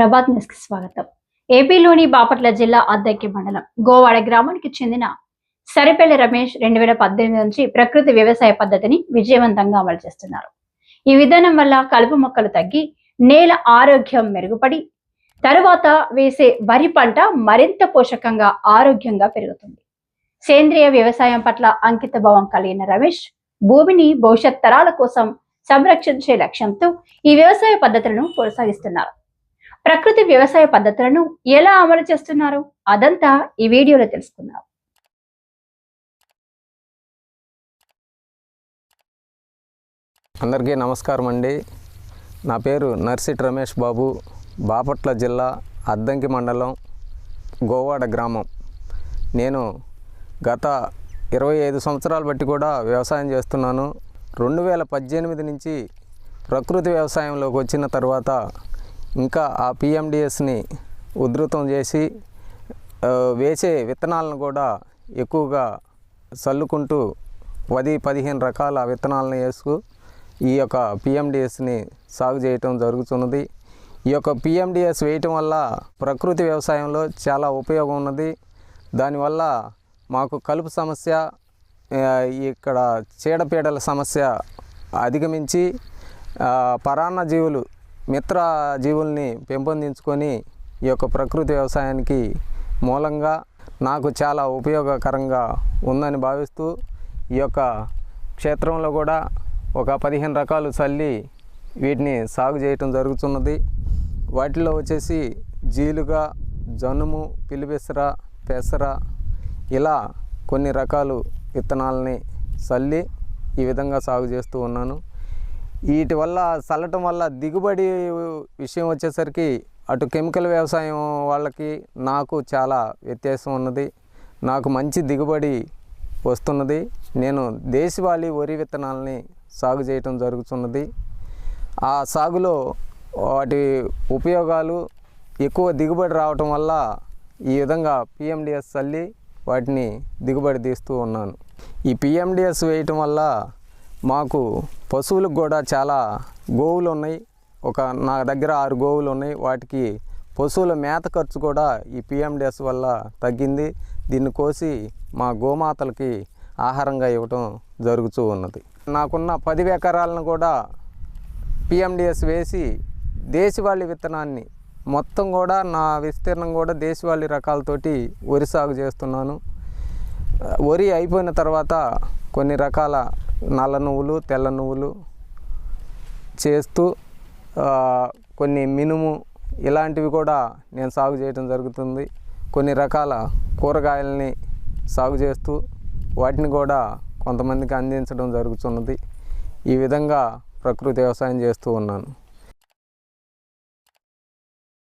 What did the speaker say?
ప్రభాత్ న్యూస్కి స్వాగతం. ఏపీలోని బాపట్ల జిల్లా అద్దెకి మండలం గోవాడ గ్రామానికి చెందిన సరిపల్లి రమేష్ రెండు వేల పద్దెనిమిది నుంచి ప్రకృతి వ్యవసాయ పద్ధతిని విజయవంతంగా అమలు చేస్తున్నారు. ఈ విధానం వల్ల కలుపు మొక్కలు తగ్గి నేల ఆరోగ్యం మెరుగుపడి తరువాత వేసే వరి పంట మరింత పోషకంగా ఆరోగ్యంగా పెరుగుతుంది. సేంద్రియ వ్యవసాయం పట్ల అంకిత భావం కలిగిన రమేష్ భూమిని భవిష్యత్ తరాల కోసం సంరక్షించే లక్ష్యంతో ఈ వ్యవసాయ పద్ధతులను కొనసాగిస్తున్నారు. ప్రకృతి వ్యవసాయ పద్ధతులను ఎలా అమలు చేస్తున్నారు? అదంతా ఈ వీడియోలో తెలుసుకుందాం. అందరికీ నమస్కారం అండి. నా పేరు నర్సిట్ రమేష్ బాబు. బాపట్ల జిల్లా అద్దంకి మండలం గోవాడ గ్రామం. నేను గత ఇరవై ఐదు సంవత్సరాలు బట్టి కూడా వ్యవసాయం చేస్తున్నాను. రెండు వేల పద్దెనిమిది నుంచి ప్రకృతి వ్యవసాయంలోకి వచ్చిన తర్వాత ఇంకా ఆ పిఎండిఎస్ని ఉధృతం చేసి వేసే విత్తనాలను కూడా ఎక్కువగా చల్లుకుంటూ పది పదిహేను రకాల విత్తనాలను వేసుకు ఈ యొక్క పిఎండిఎస్ని సాగు చేయటం జరుగుతున్నది. ఈ యొక్క పిఎండిఎస్ వేయటం వల్ల ప్రకృతి వ్యవసాయంలో చాలా ఉపయోగం ఉన్నది. దానివల్ల మాకు కలుపు సమస్య ఇక్కడ చీడపీడల సమస్య అధిగమించి పరాన్న జీవులు మిత్ర జీవుల్ని పెంపొందించుకొని ఈ యొక్క ప్రకృతి వ్యవసాయానికి మూలంగా నాకు చాలా ఉపయోగకరంగా ఉందని భావిస్తూ ఈ యొక్క క్షేత్రంలో కూడా ఒక పదిహేను రకాలు చల్లి వీటిని సాగు చేయటం జరుగుతున్నది. వాటిలో వచ్చేసి జీలుగా జనుము పిలిపెసర పెసర ఇలా కొన్ని రకాలు విత్తనాలని చల్లి ఈ విధంగా సాగు చేస్తూ ఉన్నాను. వీటి వల్ల చల్లటం వల్ల దిగుబడి విషయం వచ్చేసరికి అటు కెమికల్ వ్యవసాయం వాళ్ళకి నాకు చాలా వ్యత్యాసం ఉన్నది. నాకు మంచి దిగుబడి వస్తున్నది. నేను దేశవాళీ వరి విత్తనాలని సాగు చేయటం జరుగుతున్నది. ఆ సాగులో వాటి ఉపయోగాలు ఎక్కువ దిగుబడి రావటం వల్ల ఈ విధంగా పిఎండిఎస్ చల్లి వాటిని దిగుబడి తీస్తూ ఉన్నాను. ఈ పిఎండిఎస్ వేయటం వల్ల మాకు పశువులకు కూడా చాలా గోవులు ఉన్నాయి. ఒక నా దగ్గర ఆరు గోవులు ఉన్నాయి. వాటికి పశువుల మేత ఖర్చు కూడా ఈ పిఎండిఎస్ వల్ల తగ్గింది. దీన్ని కోసి మా గోమాతలకి ఆహారంగా ఇవ్వటం జరుగుతూ ఉన్నది. నాకున్న పది ఎకరాలను కూడా పిఎండిఎస్ వేసి దేశవాళీ విత్తనాన్ని మొత్తం కూడా నా విస్తీర్ణం కూడా దేశవాళీ రకాలతోటి వరి సాగు చేస్తున్నాను. వరి అయిపోయిన తర్వాత కొన్ని రకాల నల్ల నువ్వులు తెల్ల నువ్వులు చేస్తూ కొన్ని మినుము ఇలాంటివి కూడా నేను సాగు చేయడం జరుగుతుంది. కొన్ని రకాల కూరగాయలని సాగు చేస్తూ వాటిని కూడా కొంతమందికి అందించడం జరుగుతున్నది. ఈ విధంగా ప్రకృతి వ్యవసాయం చేస్తూ ఉన్నాను.